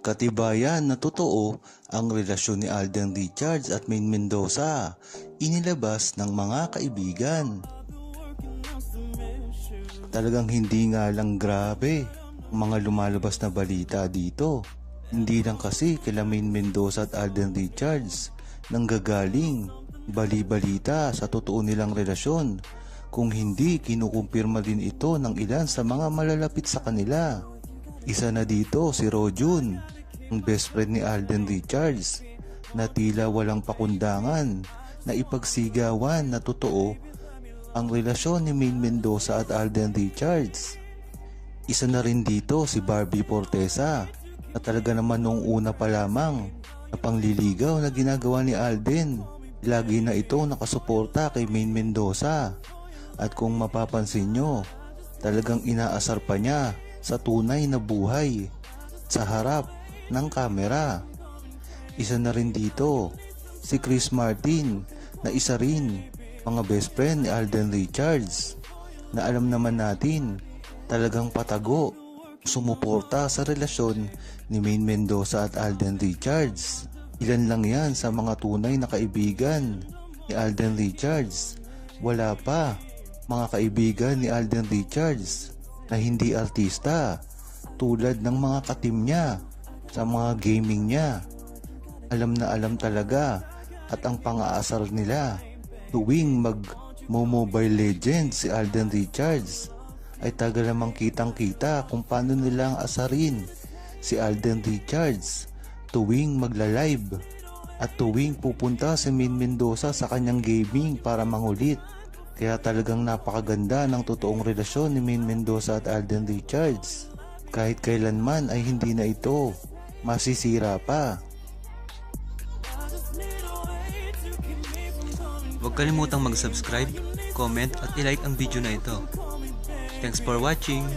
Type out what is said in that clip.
Katibayan na totoo ang relasyon ni Alden Richards at Maine Mendoza, inilabas ng mga kaibigan. Talagang hindi nga lang grabe mga lumalabas na balita dito. Hindi lang kasi kila Maine Mendoza at Alden Richards nang gagaling bali-balita sa totoo nilang relasyon kung hindi kinukumpirma din ito ng ilan sa mga malalapit sa kanila. Isa na dito si Rojun, ang best friend ni Alden Richards, na tila walang pakundangan na ipagsigawan na totoo ang relasyon ni Maine Mendoza at Alden Richards. Isa na rin dito si Barbie Portesa na talaga naman nung una pa lamang na pangliligaw na ginagawa ni Alden. Lagi na ito nakasuporta kay Maine Mendoza. At kung mapapansin nyo, talagang inaasar pa niya sa tunay na buhay sa harap ng kamera. Isa na rin dito si Chris Martin na isa rin mga best friend ni Alden Richards na alam naman natin talagang patago sumuporta sa relasyon ni Maine Mendoza at Alden Richards. Ilan lang yan sa mga tunay na kaibigan ni Alden Richards. Wala pa mga kaibigan ni Alden Richards na hindi artista tulad ng mga katim niya sa mga gaming niya. Alam na alam talaga at ang pang-aasar nila tuwing mag Mobile Legends si Alden Richards ay taga lamang kitang kita kung paano nilang asarin si Alden Richards tuwing magla-live at tuwing pupunta si Min Mendoza sa kanyang gaming para mangulit. Kaya talagang napakaganda ng totoong relasyon ni Min Mendoza at Alden Richards. Kahit kailanman ay hindi na ito masisira pa. Huwag kalimutang mag-subscribe, comment at i-like ang video na ito. Thanks for watching!